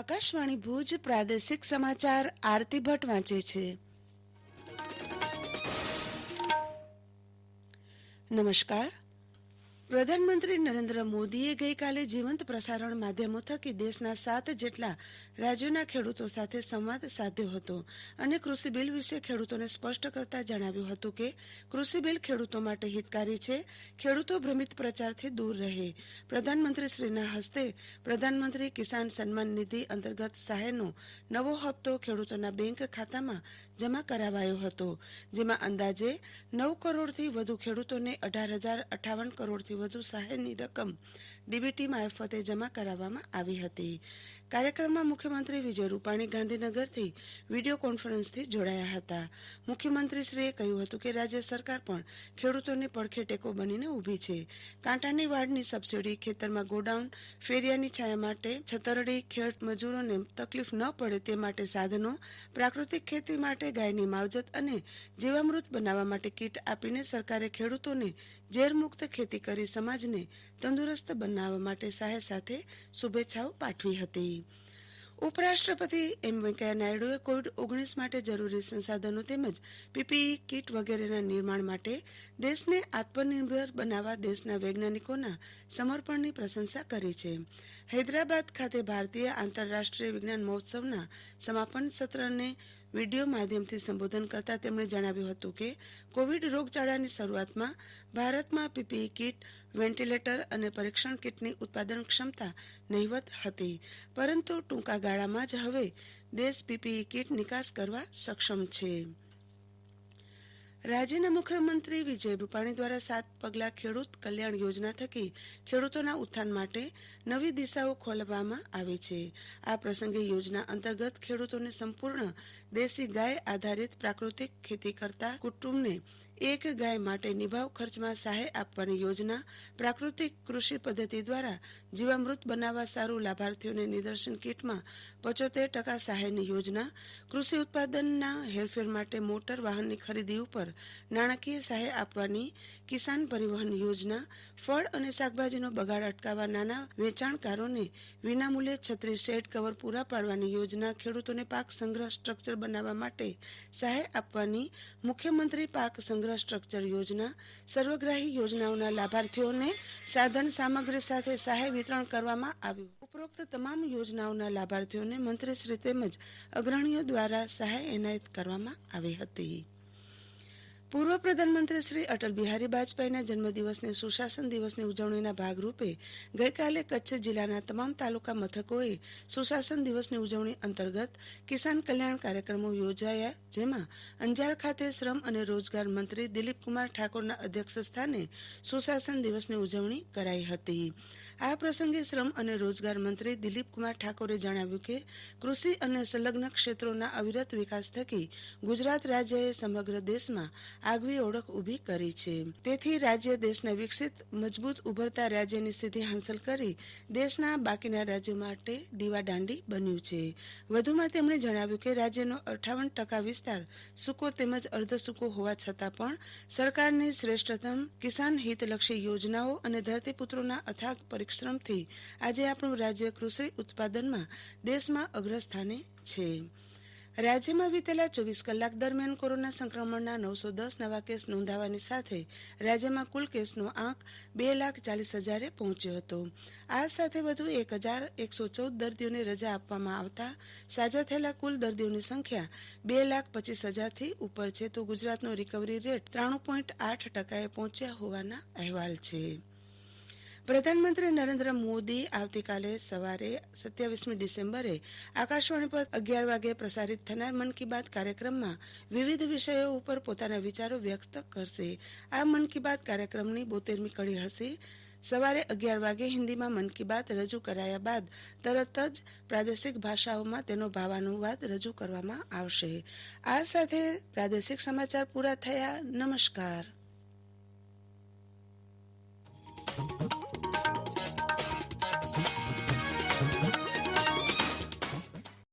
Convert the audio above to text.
આકાશવાણી ભુજ પ્રાદેશિક સમાચાર આરતી ભટ્ટ વાંચે છે. નમસ્કાર. પ્રધાનમંત્રી નરેન્દ્ર મોદીએ ગઈકાલે જીવંત પ્રસારણ માધ્યમો થકી દેશના સાત જેટલા રાજ્યોના ખેડૂતો સાથે સંવાદ સાધ્યો હતો. અને કૃષિ બિલ વિશે ખેડૂતોને સ્પષ્ટ કરતા જણાવ્યું હતું કે કૃષિ બિલ ખેડૂતો માટે હિતકારી છે, ખેડૂતો ભ્રમિત પ્રચારથી દૂર રહે. પ્રધાનમંત્રીશ્રીના હસ્તે પ્રધાનમંત્રી કિસાન સન્માન નિધિ અંતર્ગત સહાયનો નવો હપ્તો ખેડૂતોના બેંક ખાતામાં જમા કરાવાયો હતો, જેમાં અંદાજે નવ કરોડથી વધુ ખેડૂતોને અઢાર હજાર અઠાવન કરોડથી વધુ સહાયની રકમ ડીબીટી મારફતે જમા કરાવવામાં આવી હતી. કાર્યક્રમમાં મુખ્યમંત્રી વિજય રૂપાણી ગાંધીનગરથી વીડિયો કોન્ફરન્સથી જોડાયા હતા. મુખ્યમંત્રીશ્રીએ કહ્યું હતું કે રાજ્ય સરકાર પણ ખેડૂતોની પડખે ટેકો બનીને ઊભી છે. કાંટાની વાડની સબસીડી, ખેતરમાં ગોડાઉન, ફેરિયાની છાયા માટે છતરડી ખેત મજૂરોને તકલીફ ન પડે તે માટે સાધનો, પ્રાકૃતિક ખેતી માટે ગાયની માવજત અને જીવામૃત બનાવવા માટે કીટ આપીને સરકારે ખેડૂતોને ઝેરમુક્ત ખેતી કરી સમાજને તંદુરસ્ત બનાવવા માટે સહાય સાથે શુભેચ્છાઓ પાઠવી હતી. ઉપરાષ્ટ્રપતિ એમ વેંકૈયા નાયડુએ કોવિડ ઓગણીસ માટે જરૂરી સંસાધનો તેમજ પીપીઈ કીટ વગેરેના નિર્માણ માટે દેશને આત્મનિર્ભર બનાવવા દેશના વૈજ્ઞાનિકોના સમર્પણની પ્રશંસા કરી છે. હૈદરાબાદ ખાતે ભારતીય આંતરરાષ્ટ્રીય વિજ્ઞાન મહોત્સવના સમાપન સત્રને વીડિયો માધ્યમથી સંબોધન કરતા તેમણે જણાવ્યું હતું કે, કોવિડ રોગચાળાની શરૂઆતમાં ભારતમાં પીપીઈ કીટ, વેન્ટિલેટર અને પરીક્ષણ કીટની ઉત્પાદન ક્ષમતા નહીવત હતી. પરંતુ ટૂંકા ગાળામાં જ હવે દેશ પીપીઈ કીટ નિકાસ કરવા સક્ષમ છે. રાજ્યના મુખ્યમંત્રી વિજય રૂપાણી દ્વારા સાત પગલા ખેડૂત કલ્યાણ યોજના થકી ખેડૂતોના ઉત્થાન માટે નવી દિશાઓ ખોલવામાં આવી છે. આ પ્રસંગે યોજના અંતર્ગત ખેડૂતોને સંપૂર્ણ દેશી ગાય આધારિત પ્રાકૃતિક ખેતી કરતા કુટુંબને એક ગાય માટે નિભાવ ખર્ચમાં સહાય આપવાની યોજના પ્રાકૃતિક કૃષિ પદ્ધતિ દ્વારા જીવામૃત બનાવવા સારું લાભાર્થીઓને નિદર્શન કીટમાં પચોતેર ટકા સહાયની યોજના કૃષિ ઉત્પાદનના હેરફેર માટે મોટર વાહનની ખરીદી ઉપર નાણાકીય સહાય આપવાની કિસાન પરિવહન યોજના, ફળ અને શાકભાજીનો બગાડ અટકાવવા નાના વેચાણકારોને વિનામૂલ્યે છત્રી શેડ કવર પૂરા પાડવાની યોજના ખેડૂતોને પાક સંગ્રહ સ્ટ્રક્ચર બનાવવા માટે સહાય આપવાની મુખ્યમંત્રી પાક સંગ્રહ સ્ટ્રક્ચર યોજના, સર્વગ્રાહી યોજનાઓના લાભાર્થીઓને સાધન સામગ્રી સાથે સહાય વિતરણ કરવામાં આવ્યું. ઉપરોક્ત તમામ યોજનાઓના લાભાર્થીઓને મંત્રીશ્રી તેમજ અગ્રણીઓ દ્વારા સહાય એનાયત કરવામાં આવી હતી. પૂર્વ પ્રધાનમંત્રી શ્રી અટલ બિહારી વાજપેયીના જન્મદિવસને સુશાસન દિવસની ઉજવણીના ભાગરૂપે ગઈકાલે કચ્છ જિલ્લાના તમામ તાલુકા મથકોએ સુશાસન દિવસની ઉજવણી અંતર્ગત કિસાન કલ્યાણ કાર્યક્રમો યોજાયા, જેમાં અંજાર ખાતે શ્રમ અને રોજગાર મંત્રી દિલીપકુમાર ઠાકોરના અધ્યક્ષ સ્થાને સુશાસન દિવસની ઉજવણી કરાઈ હતી. આ પ્રસંગે શ્રમ અને રોજગાર મંત્રી દિલીપકુમાર ઠાકોરે જણાવ્યું કે, કૃષિ અને સંલગ્ન ક્ષેત્રોના અવિરત વિકાસ થકી ગુજરાત રાજ્યએ સમગ્ર દેશમાં આગવી ઓળખ ઊભી કરી છે. તેથી રાજ્ય દેશના વિકસિત, મજબૂત, ઉભરતા રાજ્યની સ્થિતિ હાંસલ કરી દેશના બાકીના રાજ્યો માટે દીવાદાંડી બન્યું છે. વધુમાં તેમણે જણાવ્યું કે રાજ્યનો અઠાવન ટકા વિસ્તાર સૂકો તેમજ અર્ધ સૂકો હોવા છતાં પણ સરકારની શ્રેષ્ઠતમ કિસાન હિતલક્ષી યોજનાઓ અને ધરતીપુત્રોના અથાગ પરિશ્રમથી આજે આપણું રાજ્ય કૃષિ ઉત્પાદનમાં દેશમાં અગ્રસ્થાને છે. રાજ્યમાં વીતેલા ચોવીસ કલાક દરમિયાન કોરોના સંક્રમણના નવસો દસ નવા કેસ નોંધાવાની સાથે રાજ્યમાં કુલ કેસનો આંક બે લાખ ચાલીસ હજારે પહોંચ્યો હતો. આ સાથે વધુ એક હજાર એકસો ચૌદ દર્દીઓને રજા આપવામાં આવતા સાજા થયેલા કુલ દર્દીઓની સંખ્યા બે લાખ પચીસ હજારથી ઉપર છે. તો ગુજરાતનો રિકવરી રેટ ત્રાણું પોઈન્ટ આઠ ટકાએ પહોંચ્યા હોવાના અહેવાલ છે. પ્રધાનમંત્રી નરેન્દ્ર મોદી આવતીકાલે સવારે સત્યાવીસમી ડિસેમ્બરે આકાશવાણી પર અગિયાર વાગે પ્રસારિત થનાર મન કી બાત કાર્યક્રમમાં વિવિધ વિષયો ઉપર પોતાના વિચારો વ્યક્ત કરશે. આ મન કી બાત કાર્યક્રમની બોતેરમી કડી હશે. સવારે અગિયાર વાગે હિન્દીમાં મન કી બાત રજૂ કરાયા બાદ તરત જ પ્રાદેશિક ભાષાઓમાં તેનો ભાવાનુવાદ રજૂ કરવામાં આવશે. આ સાથે પ્રાદેશિક સમાચાર પૂરા થયા. નમસ્કાર.